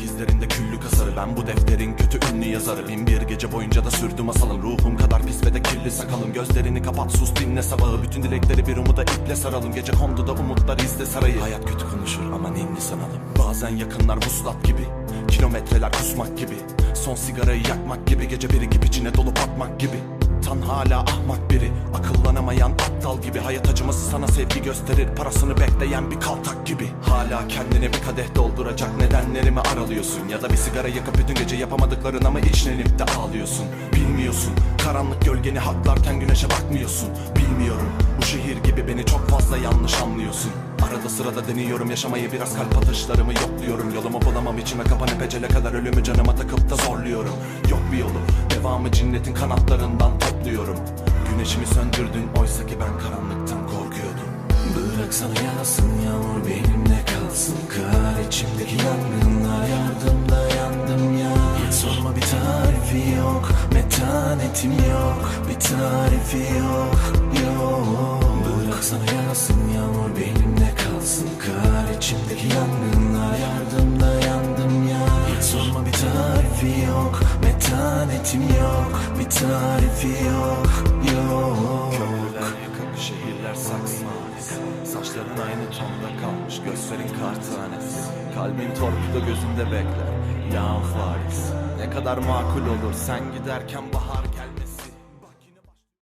Defterinde küllü kasarı. Ben bu defterin kötü ünlü yazarı. Bin bir gece boyunca da sürdü masalım. Ruhum kadar pis ve de kirli sakalım. Gözlerini kapat sus dinle sabahı. Bütün dilekleri bir umuda iple saralım. Gece kondu da umutlar izle sarayı. Hayat kötü konuşur ama ninni sanalım. Bazen yakınlar vuslat gibi Kilometreler kusmak gibi. Son sigarayı yakmak gibi Gece birikip içine dolup atmak gibi. Tan hala ahmak biri Akıllanamayan aptal gibi Hayat acıması sana sevgi gösterir. Parasını bekleyen bir kaltak gibi. Hala kendine bir kadeh dolduracak nedenlerimi aralıyorsun. Ya da bir sigara yakıp bütün gece yapamadıkların ama içlenip de ağlıyorsun? Bilmiyorsun. Karanlık gölgeni haklarken güneşe bakmıyorsun. Bilmiyorum. Bu şehir gibi beni çok fazla yanlış anlıyorsun. Arada sırada deniyorum yaşamayı biraz kalp atışlarımı yokluyorum. Yolumu bulamam içime kapanıp ecele kadar ölümü canıma takıp da zorluyorum. Yok bir yolu. Devamı cinnetin kanatlarından topluyorum. Güneşimi söndürdün oysa Bıraksana yanasın yağmur benimle kalsın. Kar içimdeki yangınlar yardımda yandım ya. Sorma bir tarifi yok Metanetim yok. Bir tarifi yok Yok. Bıraksana yanasın yağmur benimle kalsın. Kar içimdeki yangınlar yardımda yandım ya. Sorma bir tarifi yok Metanetim yok. Bir tarifi yok Yok şehirler saksı mavisi Saçların aynı tonda kalmış, gözlerin kar tanesi Kalbin torpido gözünde bekler, yağan Paris Ne kadar makul olur sen giderken bahar